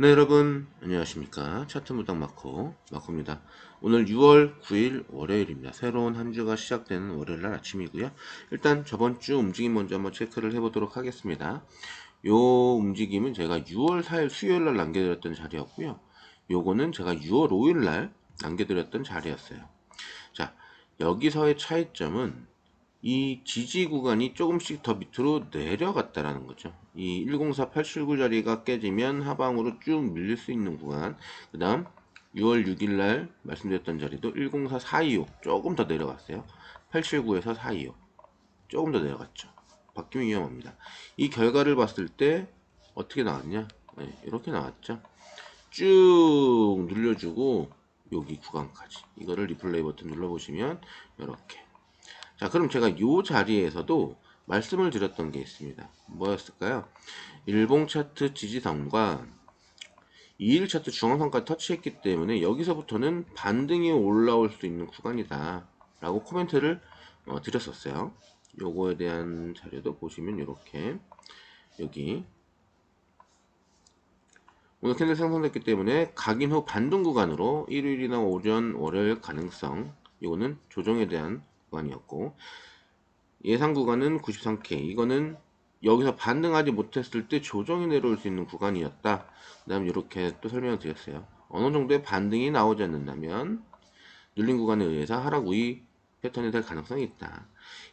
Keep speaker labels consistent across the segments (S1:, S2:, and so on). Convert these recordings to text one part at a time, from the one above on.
S1: 네 여러분 안녕하십니까? 차트 무당 마코 마코입니다. 오늘 6월 9일 월요일입니다. 새로운 한 주가 시작되는 월요일 날 아침이고요. 일단 저번 주 움직임 먼저 한번 체크를 해보도록 하겠습니다. 요 움직임은 제가 6월 4일 수요일 날 남겨드렸던 자리였고요. 요거는 제가 6월 5일 날 남겨드렸던 자리였어요. 자 여기서의 차이점은 이 지지 구간이 조금씩 더 밑으로 내려갔다라는 거죠. 이 104879 자리가 깨지면 하방으로 쭉 밀릴 수 있는 구간. 그 다음 6월 6일 날 말씀드렸던 자리도 104425 조금 더 내려갔어요. 879에서 425 조금 더 내려갔죠. 바뀌면 위험합니다. 이 결과를 봤을 때 어떻게 나왔냐? 네, 이렇게 나왔죠. 쭉 눌려주고 여기 구간까지 이거를 리플레이 버튼 눌러보시면 이렇게 자, 그럼 제가 이 자리에서도 말씀을 드렸던 게 있습니다. 뭐였을까요? 일봉 차트 지지선과 2일 차트 중앙선까지 터치했기 때문에 여기서부터는 반등이 올라올 수 있는 구간이다. 라고 코멘트를 어, 드렸었어요. 요거에 대한 자료도 보시면 이렇게 여기 오늘 캔들 생성됐기 때문에 각인 후 반등 구간으로 일요일이나 오전 월요일 가능성 이거는 조정에 대한 구간이었고 예상 구간은 93K 이거는 여기서 반등하지 못했을 때 조정이 내려올 수 있는 구간이었다. 그 다음 이렇게 또 설명을 드렸어요. 어느 정도의 반등이 나오지 않는다면 눌린 구간에 의해서 하락 우위 패턴이 될 가능성이 있다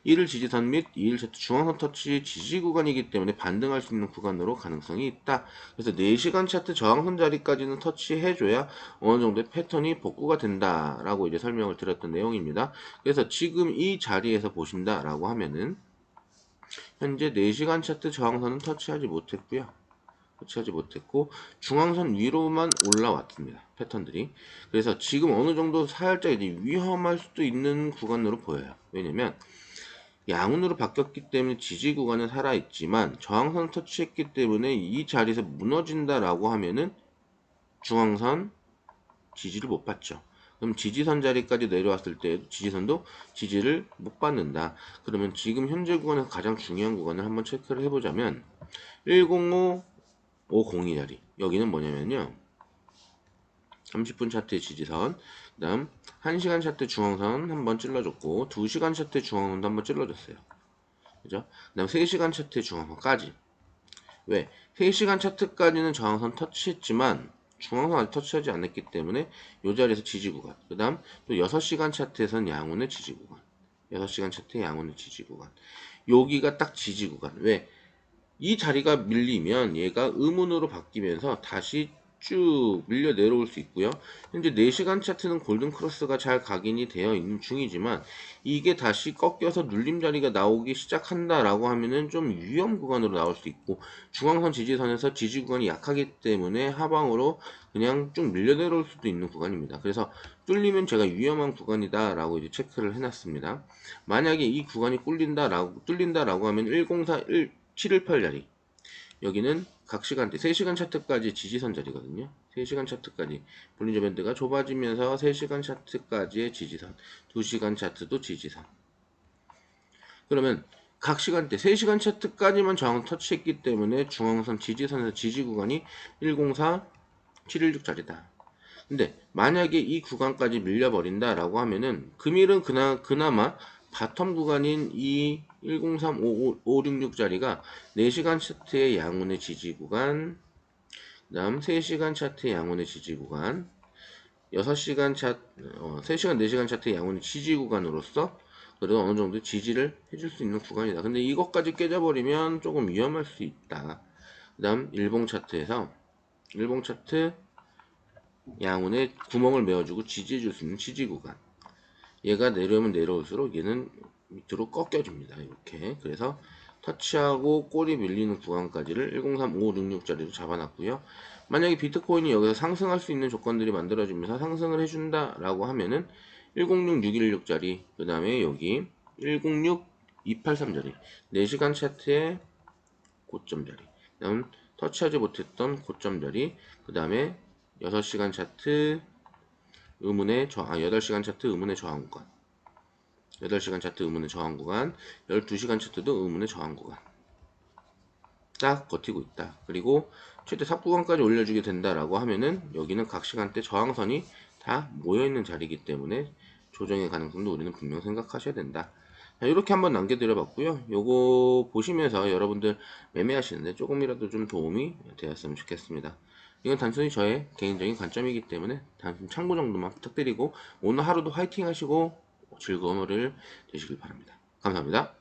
S1: 1일 지지선 및 2일 차트 중앙선 터치 지지 구간이기 때문에 반등할 수 있는 구간으로 가능성이 있다. 그래서 4시간 차트 저항선 자리까지는 터치해줘야 어느 정도의 패턴이 복구가 된다라고 이제 설명을 드렸던 내용입니다. 그래서 지금 이 자리에서 보신다라고 하면은 현재 4시간 차트 저항선은 터치하지 못했고요. 터치하지 못했고 중앙선 위로만 올라왔습니다. 패턴들이. 그래서 지금 어느 정도 살짝 이제 위험할 수도 있는 구간으로 보여요. 왜냐면 양운으로 바뀌었기 때문에 지지 구간은 살아있지만 저항선 터치했기 때문에 이 자리에서 무너진다라고 하면은 중앙선 지지를 못 받죠. 그럼 지지선 자리까지 내려왔을 때 지지선도 지지를 못 받는다. 그러면 지금 현재 구간에서 가장 중요한 구간을 한번 체크를 해보자면 105 502 자리 여기는 뭐냐면요 30분 차트의 지지선 그 다음 1시간 차트 중앙선 한번 찔러줬고 2시간 차트 중앙선도 한번 찔러줬어요 그죠? 그 다음 3시간 차트 중앙선까지 왜? 3시간 차트까지는 저항선 터치했지만 중앙선 아직 터치하지 않았기 때문에 이 자리에서 지지 구간 그 다음 또 6시간 차트에선 양운의 지지 구간 6시간 차트의 양운의 지지 구간 여기가 딱 지지 구간 왜? 이 자리가 밀리면 얘가 의문으로 바뀌면서 다시 쭉 밀려 내려올 수 있고요. 현재 4시간 차트는 골든 크로스가 잘 각인이 되어 있는 중이지만 이게 다시 꺾여서 눌림 자리가 나오기 시작한다라고 하면은 좀 위험 구간으로 나올 수 있고 중앙선 지지선에서 지지 구간이 약하기 때문에 하방으로 그냥 쭉 밀려 내려올 수도 있는 구간입니다. 그래서 뚫리면 제가 위험한 구간이다라고 이제 체크를 해놨습니다. 만약에 이 구간이 뚫린다라고 뚫린다라고 하면 104 1 718 자리 여기는 각 시간대 3시간 차트까지 지지선 자리거든요. 3시간 차트까지. 볼린저 밴드가 좁아지면서 3시간 차트까지의 지지선 2시간 차트도 지지선. 그러면 각 시간대 3시간 차트까지만 저항 터치했기 때문에 중앙선 지지선에서 지지 구간이 104 716 자리다. 근데 만약에 이 구간까지 밀려버린다 라고 하면은 금일은 그나, 그나마 바텀 구간인 이 103566 자리가 4시간 차트의 양운의 지지 구간, 그 다음 3시간 차트의 양운의 지지 구간, 6시간 차, 어, 3시간, 4시간 차트의 양운의 지지 구간으로서 그래도 어느 정도 지지를 해줄 수 있는 구간이다. 근데 이것까지 깨져버리면 조금 위험할 수 있다. 그 다음 일봉 차트에서 일봉 차트 양운의 구멍을 메워주고 지지해줄 수 있는 지지 구간. 얘가 내려오면 내려올수록 얘는 밑으로 꺾여줍니다. 이렇게. 그래서 터치하고 꼬리 밀리는 구간까지를 103566짜리로 잡아놨고요. 만약에 비트코인이 여기서 상승할 수 있는 조건들이 만들어지면서 상승을 해준다 라고 하면은 106616짜리 그 다음에 여기 106283짜리 4시간 차트의 고점 자리 다음 터치하지 못했던 고점 자리 그 다음에 6시간 차트 의문의 저, 아, 8시간 차트 의문의 저항 구간 8시간 차트 의문의 저항 구간 12시간 차트도 의문의 저항 구간 그싹 버티고 있다. 그리고 최대 삽 구간까지 올려주게 된다라고 하면은 여기는 각 시간대 저항선이 다 모여있는 자리이기 때문에 조정의 가능성도 우리는 분명 생각하셔야 된다. 자, 이렇게 한번 남겨드려 봤고요. 요거 보시면서 여러분들 매매하시는데 조금이라도 좀 도움이 되었으면 좋겠습니다. 이건 단순히 저의 개인적인 관점이기 때문에 단순 참고 정도만 부탁드리고 오늘 하루도 화이팅 하시고 즐거운 월요일 되시길 바랍니다. 감사합니다.